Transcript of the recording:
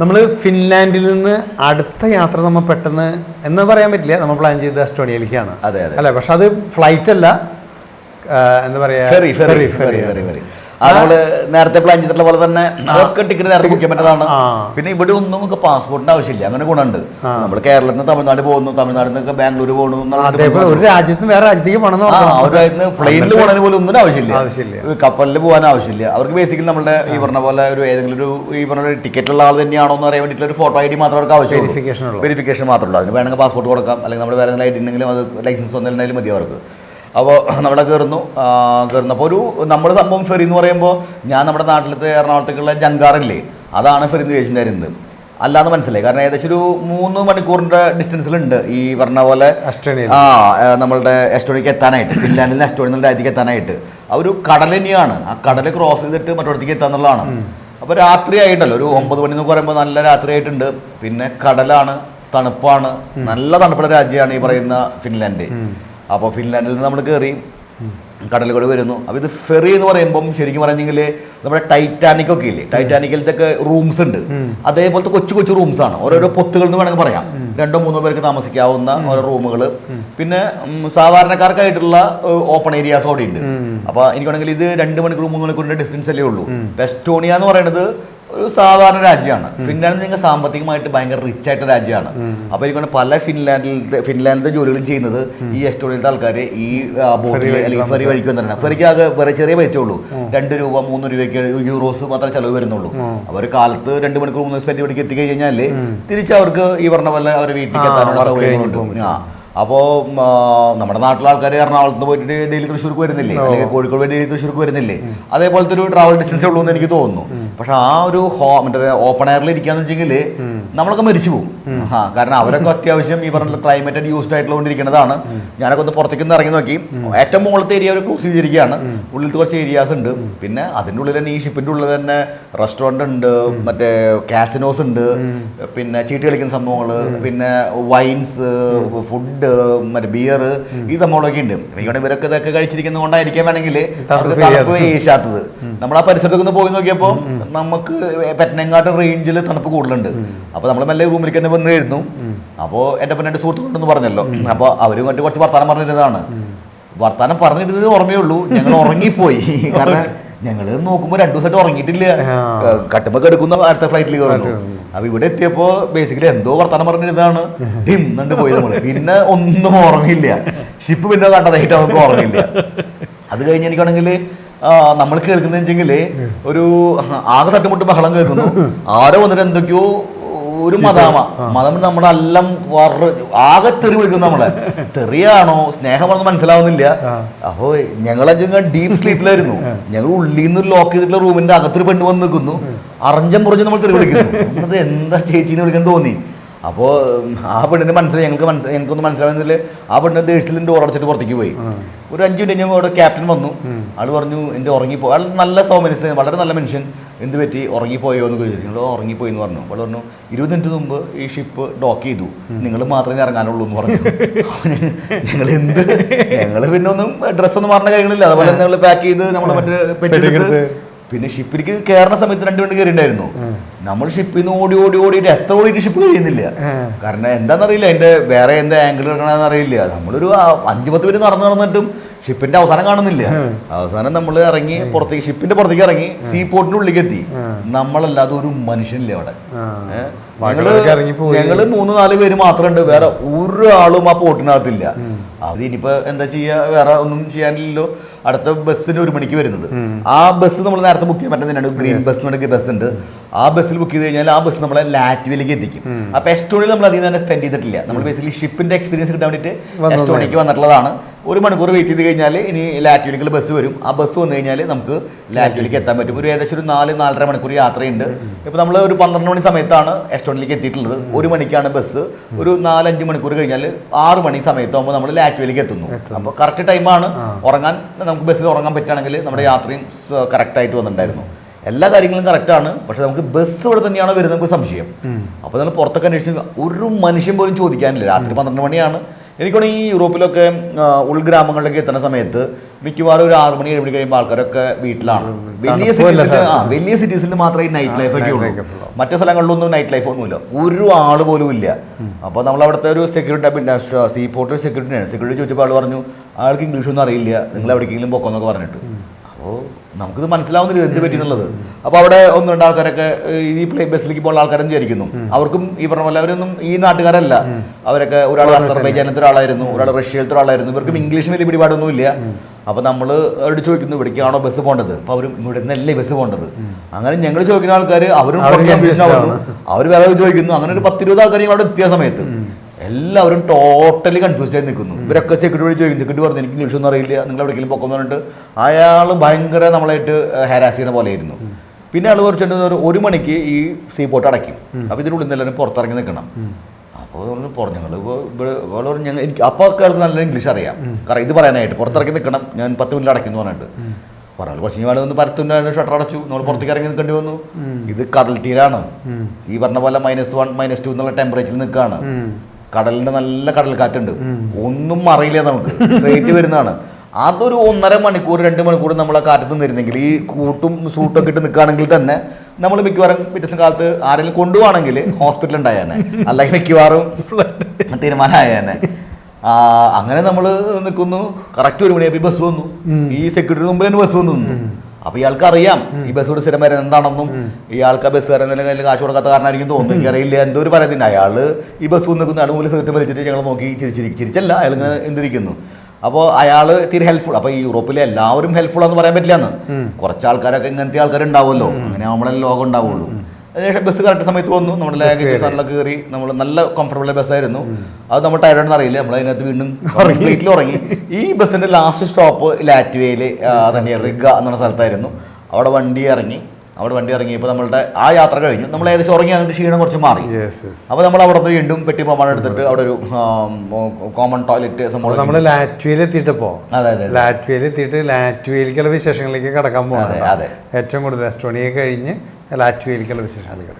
നമ്മൾ ഫിൻലാൻഡിൽ നിന്ന് അടുത്ത യാത്ര നമ്മൾ പെട്ടെന്ന് എന്ന് പറയാൻ പറ്റില്ല. നമ്മൾ പ്ലാൻ ചെയ്ത എസ്റ്റോണിയയിലേക്കാണ്. അതെ, അതെ. അല്ലേ? പക്ഷെ അത് ഫ്ലൈറ്റ് അല്ല. എന്താ പറയാ? ഫെറി ഫെറി ഫെറി ഫെറി നമ്മൾ നേരത്തെ പ്ലാൻ ചെയ്തിട്ടുള്ള പോലെ തന്നെ അതൊക്കെ ടിക്കറ്റ് നേരത്തെ ബുക്ക് പറ്റുന്നതാണ്. പിന്നെ ഇവിടെ ഒന്നും നമുക്ക് പാസ്പോർട്ടിന്റെ ആവശ്യമില്ല. അങ്ങനെ ഗുണമുണ്ട്. നമ്മൾ കേരളത്തിൽ നിന്ന് തമിഴ്നാട് പോകുന്നു. തമിഴ്നാട് നിന്ന് ബാംഗ്ലൂർ പോകുന്നു ഒരു രാജ്യത്ത് വേറെ രാജ്യത്തേക്ക് പോകണം അവരായിരുന്നു ഫ്ലൈനിൽ പോകാൻ പോലും ഒന്നും ആവശ്യമില്ല. ആവശ്യമില്ല. കപ്പലിൽ പോകാൻ ആവശ്യമില്ല. അവർക്ക് ബേസിക്കലി നമ്മുടെ ഈ പറഞ്ഞ പോലെ ഒരു ഏതെങ്കിലും ഒരു ഈ പറഞ്ഞ ടിക്കറ്റ് ഉള്ള ആൾ തന്നെയാണോ എന്ന് അറിയാൻ വേണ്ടിയിട്ടുള്ള ഒരു ഫോട്ടോ ഐ ഡി മാത്രം അവർക്ക് ഉള്ളൂ. വെരിഫിക്കേഷൻ മാത്രമേ ഉള്ളൂ അതിന് വേണമെങ്കിൽ പാസ്പോർട്ട് കൊടുക്കാം. അല്ലെങ്കിൽ നമ്മുടെ വേറെ ഐ ഡി ഉണ്ടെങ്കിലും അത് ലൈസൻസ് ഒന്നും മതി അവർക്ക്. അപ്പോൾ നമ്മളെ കയറുന്നു കയറുന്നു അപ്പോൾ ഒരു നമ്മൾ സംഭവം ഫെറി എന്ന് പറയുമ്പോൾ ഞാൻ നമ്മുടെ നാട്ടിലത്തെ എറണാകുളത്തേക്കുള്ള ജങ്കാറില്ലേ അതാണ് ഫെറി എന്ന് ചോദിച്ചിട്ടുണ്ടായിരുന്നത് അല്ലാന്ന് മനസ്സിലായി. കാരണം ഏകദേശം ഒരു മൂന്ന് മണിക്കൂറിന്റെ ഡിസ്റ്റൻസിലുണ്ട് ഈ പറഞ്ഞ പോലെ ആ നമ്മളുടെ എസ്റ്റോണിക്ക് എത്താനായിട്ട് ഫിൻലാൻഡിൽ നിന്ന് എസ്റ്റോണിയ രാജ്യത്തേക്ക് എത്താനായിട്ട്. ആ ഒരു കടൽ തന്നെയാണ്. ആ കടൽ ക്രോസ് ചെയ്തിട്ട് മറ്റൊരിടത്തേക്ക് എത്താന്നുള്ളതാണ് അപ്പോൾ രാത്രി ആയിട്ടല്ലോ ഒരു ഒമ്പത് മണി എന്ന് പറയുമ്പോൾ നല്ല രാത്രി ആയിട്ടുണ്ട്. പിന്നെ കടലാണ് തണുപ്പാണ്. നല്ല തണുപ്പുള്ള രാജ്യമാണ് ഈ പറയുന്ന ഫിൻലാൻഡ്. അപ്പോൾ ഫിൻലാൻഡിൽ നിന്ന് നമ്മൾ കയറി കടലിൽ കൂടെ വരുന്നു. അപ്പോൾ ഇത് ഫെറി എന്ന് പറയുമ്പം ശരിക്കും പറഞ്ഞെങ്കിൽ നമ്മുടെ ടൈറ്റാനിക് ഒക്കെ ഇല്ലേ? ടൈറ്റാനിക്കിലത്തെ ഒക്കെ റൂംസ് ഉണ്ട്. അതേപോലത്തെ കൊച്ചു കൊച്ചു റൂംസ് ആണ്. ഓരോരോ പൊത്തുകൾ എന്ന് വേണമെങ്കിൽ പറയാം. രണ്ടോ മൂന്നോ പേർക്ക് താമസിക്കാവുന്ന ഓരോ റൂമുകൾ. പിന്നെ സാധാരണക്കാർക്കായിട്ടുള്ള ഓപ്പൺ ഏരിയാസ് അവിടെ ഉണ്ട്. അപ്പൊ എനിക്ക് വേണമെങ്കിൽ ഇത് രണ്ട് മണിക്കൂർ മൂന്ന് മണിക്കൂറിന്റെ ഡിസ്റ്റൻസ് അല്ലേ ഉള്ളൂ. വെസ്റ്റോണിയ എന്ന് പറയുന്നത് ഒരു സാധാരണ രാജ്യമാണ്. ഫിൻലാൻഡ് നിങ്ങൾ സാമ്പത്തികമായിട്ട് ഭയങ്കര റിച്ച് ആയിട്ട് രാജ്യമാണ്. അപ്പൊ എനിക്ക് പല ഫിൻലാൻഡിലത്തെ ഫിൻലാൻഡിലെ ജോലികളും ചെയ്യുന്നത് ഈ എസ്റ്റോണിയത്തെ ആൾക്കാർ ഈ ബോട്ടിൽ അല്ലെങ്കിൽ ഫെറി വഴിക്ക് തന്നെ ഫെറിക്ക് ആകെ വേറെ ചെറിയ പൈസ ഉള്ളൂ. രണ്ട് രൂപ മൂന്ന് രൂപയ്ക്ക് യൂറോസ് മാത്രമേ ചെലവ് വരുന്നുള്ളൂ. അവർ കാലത്ത് രണ്ട് മണിക്കൂർ മൂന്ന് സ്പെൻഡ് ഇവിടേക്ക് എത്തിക്കഴിഞ്ഞാൽ തിരിച്ച് അവർക്ക് ഈ പറഞ്ഞ പോലെ അവരുടെ വീട്ടിലേക്ക് എത്താനുള്ള സൗകര്യങ്ങളുണ്ട്. ആ. അപ്പോൾ നമ്മുടെ നാട്ടിലെ ആൾക്കാർ എറണാകുളത്ത് പോയിട്ട് ഡെയിലി തൃശ്ശൂർക്ക് വരുന്നില്ലേ? അല്ലെങ്കിൽ കോഴിക്കോട് പോയി ഡെയിലി തൃശ്ശൂർക്ക് വരുന്നില്ലേ? അതേപോലത്തെ ഒരു ട്രാവൽ ഡിസ്റ്റൻസ് ഉള്ളൂ എന്ന് എനിക്ക് തോന്നുന്നു. പക്ഷെ ആ ഒരു ഹോ മറ്റേ ഓപ്പൺ എയറിൽ ഇരിക്കാന്ന് വെച്ചെങ്കിൽ നമ്മളൊക്കെ മരിച്ചു പോകും. ആ കാരണം അവരൊക്കെ അത്യാവശ്യം ഈ പറഞ്ഞ ക്ലൈമറ്റ് യൂസ്ഡ് ആയിട്ടുള്ളതുകൊണ്ടിരിക്കുന്നതാണ് ഞാനൊക്കെ ഒന്ന് പുറത്തേക്ക് ഇറങ്ങി നോക്കി. ഏറ്റവും മുകളിലത്തെ ഏരിയ ഒരു ക്ലോസ് ചെയ്തിരിക്കുകയാണ്. ഉള്ളിലത്തെ കുറച്ച് ഏരിയാസ് ഉണ്ട്. പിന്നെ അതിന്റെ ഉള്ളിൽ തന്നെ ഈ ഷിപ്പിന്റെ ഉള്ളിൽ തന്നെ റെസ്റ്റോറന്റ് ഉണ്ട് മറ്റേ കാസിനോസ് ഉണ്ട് പിന്നെ ചീട്ട് കളിക്കുന്ന സംഭവങ്ങൾ പിന്നെ വൈൻസ് ഫുഡ് മറ്റേ ബിയർ ഈ സംഭവങ്ങളൊക്കെ ഉണ്ട്. ഇവിടെ ഇവരൊക്കെ ഇതൊക്കെ കഴിച്ചിരിക്കുന്നത് കൊണ്ടായിരിക്കാൻ വേണമെങ്കിൽ ഏശാത്തത്. നമ്മൾ ആ പരിസരത്തൊക്കെ ഒന്ന് പോയി നോക്കിയപ്പോൾ നമുക്ക് പെറ്റനങ്ങാട്ട് റേഞ്ചിൽ തണുപ്പ് കൂടുതലുണ്ട്. അപ്പോൾ നമ്മൾ മെല്ലെ റൂമിലേക്ക് തന്നെ വന്നിരുന്നു അപ്പോൾ എന്റെ പിന്നെ രണ്ട് സുഹൃത്തുക്കളുണ്ടെന്ന് പറഞ്ഞല്ലോ. അപ്പോൾ അവരും മറ്റു കുറച്ച് വർത്തമാനം പറഞ്ഞിരുന്നതാണ്. വർത്തമാനം പറഞ്ഞിരുന്നത് ഓർമ്മയുള്ളൂ ഞങ്ങൾ ഉറങ്ങിപ്പോയി. കാരണം ഞങ്ങൾ നോക്കുമ്പോൾ രണ്ടു ദിവസമായിട്ട് ഉറങ്ങിയിട്ടില്ല. കട്ടുമ്പോ കിടക്കുന്ന അടുത്ത ഫ്ലൈറ്റിൽ കയറുന്നു അപ്പൊ ഇവിടെ എത്തിയപ്പോ ബേസിക്കലി എന്തോ വർത്തമാനം പറഞ്ഞിരുന്നതാണ് ഡിം കണ്ട് പോയി നമ്മൾ. പിന്നെ ഒന്നും ഓർമ്മയില്ല ഷിപ്പ് പിന്നെ കണ്ടതായിട്ട് നമുക്ക് ഓർമ്മയില്ല അത് കഴിഞ്ഞ് എനിക്കാണെങ്കിൽ നമ്മൾ കേൾക്കുന്നതെന്ന് വെച്ചെങ്കിൽ ഒരു ആകെ തട്ടുമുട്ട് ബഹളം കേൾക്കുന്നു. ആരോ വന്നിട്ട് എന്തൊക്കെയോ ഒരു മതാമ മതം നമ്മളെല്ലാം വറ ആകെ തെറി വിളിക്കും നമ്മളെ. തെറിയാണോ? സ്നേഹമാണെന്ന് മനസ്സിലാവുന്നില്ല. അപ്പോ ഞങ്ങളെ ഡീപ് സ്ലീപ്പിലായിരുന്നു ഞങ്ങൾ ഉള്ളിൽ നിന്ന് ലോക്ക് ചെയ്തിട്ടുള്ള റൂമിന്റെ അകത്തൊരു പെണ്ണ് വന്ന് നിൽക്കുന്നു. അറിഞ്ഞം മുറിഞ്ഞ് നമ്മൾ തെറി വിളിക്കുന്നു. എന്താ ചേച്ചിന്ന് വിളിക്കാൻ തോന്നി? അപ്പോൾ ആ പെണ്ണിന് മനസ്സിലായി ഞങ്ങൾക്ക് മനസ്സിലായി ഞങ്ങൾക്കൊന്ന് മനസ്സിലാവുന്നതിൽ ആ പെണ്ണ് ദേഷ്യത്തിൽ ഡോർ അടച്ചിട്ട് പുറത്തേക്ക് പോയി. ഒരു അഞ്ച് മിനിറ്റ് കഴിഞ്ഞപ്പോൾ അവിടെ ക്യാപ്റ്റൻ വന്നു. ആൾ പറഞ്ഞു എന്റെ ഉറങ്ങിപ്പോ ആൾ നല്ല സൗമനസ് വളരെ നല്ല മനുഷ്യൻ. എന്ത് പറ്റി? ഉറങ്ങിപ്പോയോ? എന്ന് ചോദിച്ചു. നിങ്ങൾ ഉറങ്ങിപ്പോയി എന്ന് പറഞ്ഞു. അപ്പോൾ പറഞ്ഞു ഇരുപത് മിനിറ്റ് മുമ്പ് ഈ ഷിപ്പ് ഡോക്ക് ചെയ്തു. നിങ്ങൾ മാത്രമേ ഇറങ്ങാനുള്ളൂ എന്ന് പറഞ്ഞു. ഞങ്ങൾ എന്ത്? ഞങ്ങൾ പിന്നെ ഒന്നും ഡ്രസ്സൊന്നും മാറുന്ന കാര്യങ്ങളില്ല. അതുപോലെ ഞങ്ങൾ പാക്ക് ചെയ്ത് നമ്മൾ മറ്റേ പിന്നെ ഷിപ്പിലേക്ക് കയറുന്ന സമയത്ത് രണ്ട് മിനിറ്റ് കയറിണ്ടായിരുന്നു നമ്മൾ ഷിപ്പിൽ നിന്ന് ഓടി ഓടി ഓടിയിട്ട് എത്ര ഓടിയിട്ട് ഷിപ്പ് കഴിയുന്നില്ല കാരണം എന്താണെന്നറിയില്ല അതിന്റെ വേറെ എന്താ ആംഗിൾ എടുക്കണമെന്ന് അറിയില്ല നമ്മളൊരു അഞ്ച് പത്ത് പേര് നടന്നു നടന്നിട്ടും ഷിപ്പിന്റെ അവസാനം കാണുന്നില്ല. അവസാനം നമ്മൾ ഇറങ്ങി പുറത്തേക്ക് ഷിപ്പിന്റെ പുറത്തേക്ക് ഇറങ്ങി സീ പോർട്ടിന്റെ ഉള്ളിലേക്ക് എത്തി നമ്മളല്ലാതെ ഒരു മനുഷ്യനില്ല അവിടെ. ഞങ്ങൾ ഞങ്ങൾ. ഞങ്ങൾ മൂന്ന് നാല് പേര് മാത്രമുണ്ട് വേറെ ഒരാളും ആ പോർട്ടിനകത്തില്ല അത് ഇനിയിപ്പോ എന്താ ചെയ്യാ? വേറെ ഒന്നും ചെയ്യാനില്ലല്ലോ. അടുത്ത ബസ്സിന് ഒരു മണിക്ക് വരുന്നത്. ആ ബസ് നമ്മൾ നേരത്തെ ബുക്ക് ചെയ്യാൻ പറ്റുന്നതിനാണ്. ഗ്രീൻ ബസ് എന്ന് ബസ് ഉണ്ട്. ആ ബസ്സിൽ ബുക്ക് ചെയ്ത് കഴിഞ്ഞാൽ ആ ബസ് നമ്മളെ ലാറ്റ്വിലേക്ക് എത്തിക്കും. അപ്പൊ എസ്റ്റോണിൽ നമ്മൾ അധികം തന്നെ സ്പെൻഡ് ചെയ്തിട്ടില്ല. നമ്മൾ ബേസിക്കലി ഷിപ്പിന്റെ എക്സ്പീരിയൻസ് കിട്ടാൻ വേണ്ടിയിട്ട് എസ്റ്റോണിക്ക് വന്നിട്ടുള്ളതാണ്. ഒരു മണിക്കൂർ വെയിറ്റ് ചെയ്ത് കഴിഞ്ഞാൽ ഇനി ലാറ്റ്വിലേക്ക് ബസ് വരും. ആ ബസ് വന്നു കഴിഞ്ഞാൽ നമുക്ക് ലാറ്റ്വിലേക്ക് എത്താൻ പറ്റും. ഒരു ഏകദേശം ഒരു നാല് നാലര മണിക്കൂർ യാത്രയുണ്ട്. ഇപ്പൊ നമ്മൾ ഒരു പന്ത്രണ്ട് മണി സമയത്താണ് എസ്റ്റോണിലേക്ക് എത്തിയിട്ടുള്ളത്. ഒരു മണിക്കാണ് ബസ് ഒരു നാലഞ്ച് മണിക്കൂർ കഴിഞ്ഞാൽ ആറ് മണി സമയത്താകുമ്പോൾ നമ്മൾ ലാറ്റ്വിലേക്ക് എത്തുന്നു. അപ്പോൾ കറക്റ്റ് ടൈമാണ് ഉറങ്ങാൻ നമുക്ക് ബസ്സിൽ ഉറങ്ങാൻ പറ്റുകയാണെങ്കിൽ നമ്മുടെ യാത്രയും കറക്റ്റായിട്ട് വന്നിട്ടുണ്ടായിരുന്നു. എല്ലാ കാര്യങ്ങളും കറക്റ്റാണ് പക്ഷെ നമുക്ക് ബസ് ഇവിടെ തന്നെയാണ് വരുന്നത് നമുക്ക് സംശയം. അപ്പോൾ നമ്മൾ പുറത്തൊക്കെ അന്വേഷിച്ചു ഒരു മനുഷ്യൻ പോലും ചോദിക്കാനില്ല. രാത്രി പന്ത്രണ്ട് മണിയാണ്. എനിക്കാണ് ഈ യൂറോപ്പിലൊക്കെ ഉൾഗ്രാമങ്ങളിലൊക്കെ എത്തുന്ന സമയത്ത് മിക്കവാറും ഒരു ആറ് മണി ഏഴ് മണി കഴിയുമ്പോൾ ആൾക്കാരൊക്കെ വീട്ടിലാണ്. വലിയ സിറ്റീസിൽ ആ വലിയ സിറ്റീസിൽ മാത്രമേ ഈ നൈറ്റ് ലൈഫ് ഒക്കെ ഉള്ളൂ. മറ്റു സ്ഥലങ്ങളിലൊന്നും നൈറ്റ് ലൈഫ് ഒന്നുമില്ല. ഒരു ആൾ പോലും ഇല്ല. അപ്പോൾ നമ്മൾ അവിടുത്തെ ഒരു സെക്യൂരിറ്റി പിന്നെ സീ പോർട്ട് സെക്യൂരിറ്റിയാണ് സെക്യൂരിറ്റി ചോദിച്ചപ്പോൾ ആൾ പറഞ്ഞു ആൾക്ക് ഇംഗ്ലീഷൊന്നും അറിയില്ല. നിങ്ങൾ എവിടേക്കെങ്കിലും പൊക്കോന്നൊക്കെ പറഞ്ഞിട്ട്. അപ്പോൾ നമുക്കിത് മനസ്സിലാവുന്നില്ല എന്ത് പറ്റി എന്നുള്ളത്. അപ്പോൾ അവിടെ ഒന്ന് രണ്ട് ആൾക്കാരൊക്കെ ഈ പ്ലേ ബസ്സിലേക്ക് പോകുന്ന ആൾക്കാരും വിചാരിക്കുന്നു. അവർക്കും ഈ പറഞ്ഞ പോലെ അവരൊന്നും ഈ നാട്ടുകാരല്ല. അവരൊക്കെ ഒരാൾ അസർബൈജാനത്തെ ഒരാളായിരുന്നു ഒരാൾ റഷ്യയിലത്തെ ഒരാളായിരുന്നു. ഇവർക്കും ഇംഗ്ലീഷ് വലിയ പിടിപാടൊന്നും ഇല്ല അപ്പോൾ നമ്മൾ അവരോട് ചോദിക്കുന്നു ഇവിടേക്കാണോ ബസ് പോകേണ്ടത്? അപ്പോൾ അവരും ഇവിടെ നിന്നല്ലേ ബസ് പോകേണ്ടത്? അങ്ങനെ ഞങ്ങൾ ചോദിക്കുന്ന ആൾക്കാർ അവരും. അവർ വേറെ ചോദിക്കുന്നു. അങ്ങനെ ഒരു പത്തിരുപത് ആൾക്കാർ അവിടെ എത്തിയ സമയത്ത്. എല്ലാവരും ടോട്ടലി കൺഫ്യൂസ്ഡ് ആയി നിൽക്കുന്നു. ഇവരൊക്കെ സെക്യൂരിറ്റി വഴി ചോദിക്കും സെക്യൂരിറ്റി പറഞ്ഞു? എനിക്ക് ഇംഗ്ലീഷ് ഒന്നും അറിയില്ല. നിങ്ങൾ എവിടെയെങ്കിലും പൊക്കം പറഞ്ഞിട്ട് അയാൾ ഭയങ്കര നമ്മളായിട്ട് ഹാരാസ് ചെയ്യുന്ന പോലെ ആയിരുന്നു പിന്നെ ആൾ കുറച്ചിട്ട് ഒരു മണിക്ക് ഈ സീ പോർട്ട് അടയ്ക്കും അപ്പോൾ ഇതിനുള്ളിൽ നിന്ന് എല്ലാവരും പുറത്തിറങ്ങി നിൽക്കണം. അപ്പോൾ പറഞ്ഞു ഞങ്ങൾ ഇവിടെ ഞങ്ങൾ എനിക്ക് അപ്പോൾ ആൾക്ക് നല്ല ഇംഗ്ലീഷ് അറിയാം. കാരണം ഇത് പറയാനായിട്ട് പുറത്തിറക്കി നിൽക്കണം. ഞാൻ പത്ത് മിനിറ്റ് അടയ്ക്കുന്നു പറഞ്ഞിട്ട്. പറഞ്ഞു കുറച്ച് കഴിഞ്ഞാൽ ഒന്ന് പരത്തുന്ന ഷട്ടർ അടച്ചു. നമ്മൾ പുറത്തേക്ക് ഇറങ്ങി നിൽക്കേണ്ടി വന്നു. ഇത് കടൽ തീരാണ്. ഈ പറഞ്ഞ പോലെ മൈനസ് വൺ മൈനസ് ടു എന്നുള്ള ടെമ്പറേച്ചറിൽ നിൽക്കുകയാണ് കടലിന്റെ നല്ല കടൽ കാറ്റുണ്ട് ഒന്നും അറിയില്ല നമുക്ക്. സ്ട്രേറ്റ് വരുന്നതാണ്. അതൊരു ഒന്നര മണിക്കൂർ രണ്ട് മണിക്കൂർ നമ്മൾ ആ കാറ്റത്ത് നിന്നിരുന്നെങ്കിൽ ഈ കൂട്ടും സൂട്ടൊക്കെ ഇട്ട് നിൽക്കുകയാണെങ്കിൽ തന്നെ നമ്മൾ മിക്കവാറും പിറ്റത്തെ കാലത്ത് ആരെങ്കിലും കൊണ്ടുപോകണമെങ്കിൽ ഹോസ്പിറ്റൽ ഉണ്ടായേനെ. അല്ലെങ്കിൽ മിക്കവാറും തീരുമാനമായേനെ. അങ്ങനെ നമ്മൾ നിൽക്കുന്നു കറക്റ്റ് ഒരു മണിയായി ബസ് വന്നു. ഈ സെക്യൂരിറ്റി മുമ്പ് തന്നെ ബസ് വന്നു. അപ്പൊ ഇയാൾക്ക് അറിയാം ഈ ബസ് കൂടെ സ്ഥിരം വരുന്നത് എന്താണെന്നും. ഇയാൾക്ക് ആ ബസ് കയ്യിൽ കാശ് കൊടുക്കാത്ത കാരണമായിരിക്കും തോന്നുന്നു. എനിക്കറിയില്ല. എന്തോ ഒരു പറയുന്നില്ല അയാൾ ഈ ബസ് നിൽക്കുന്ന നിൽക്കുന്ന അതുപോലെ സീറ്റ് വലിച്ചിട്ട് ഞങ്ങൾ നോക്കി ചിരിച്ചിരിക്കും ചിരിച്ചല്ല. അയാൾ ഇങ്ങനെ എന്തിരിക്കുന്നു. അപ്പോൾ അയാൾ തീരെ ഹെൽപ്ഫുൾ അപ്പോൾ ഈ യൂറോപ്പിലെ എല്ലാവരും ഹെൽപ്ഫുൾ എന്ന് പറയാൻ പറ്റില്ല എന്ന് കുറച്ച് ആൾക്കാരൊക്കെ ഇങ്ങനത്തെ ആൾക്കാരുണ്ടാവുമല്ലോ. അങ്ങനെ നമ്മളെ ലോകം ഉണ്ടാവുള്ളൂ. അതിനുശേഷം ബസ് കറക്റ്റ് സമയത്ത് വന്നു. നമ്മുടെ ലാഗേജ് സാറിലൊക്കെ കയറി. നമ്മൾ നല്ല കംഫർട്ടബിൾ ബസ്സായിരുന്നു അത് നമ്മൾ ടയർഡാണെന്ന് അറിയില്ല. നമ്മൾ അതിനകത്ത് വീണ്ടും വീട്ടിൽ ഉറങ്ങി. ഈ ബസ്സിന്റെ ലാസ്റ്റ് സ്റ്റോപ്പ് ലാറ്റ്വിയയിൽ തന്നെ റിഗ എന്നുള്ള സ്ഥലത്തായിരുന്നു. അവിടെ വണ്ടി ഇറങ്ങി. അവിടെ വണ്ടി ഇറങ്ങിയപ്പോൾ നമ്മളുടെ ആ യാത്ര കഴിഞ്ഞു. നമ്മൾ ഏകദേശം ഉറങ്ങി അതിന്റെ ക്ഷീണം കുറച്ച് മാറി. അപ്പോൾ നമ്മൾ അവിടെ നിന്ന് വീണ്ടും പെട്ടി പോകാൻ എടുത്തിട്ട് അവിടെ ഒരു കോമൺ ടോയ്ലറ്റ് സംഭവം നമ്മൾ ലാറ്റ്വിയയിൽ എത്തിയിട്ടപ്പോൾ അതെ അതെ ലാറ്റ്വിയയിൽ എത്തിയിട്ട് ലാറ്റ്വിയയിലേക്കുള്ള വിശേഷങ്ങളിലേക്ക് കടക്കാൻ അതെ. ഏറ്റവും കൂടുതൽ എസ്റ്റോണിയ കഴിഞ്ഞ് ലാറ്റ്വിയയിലേക്കുള്ള വിശേഷങ്ങൾ കിടക്കും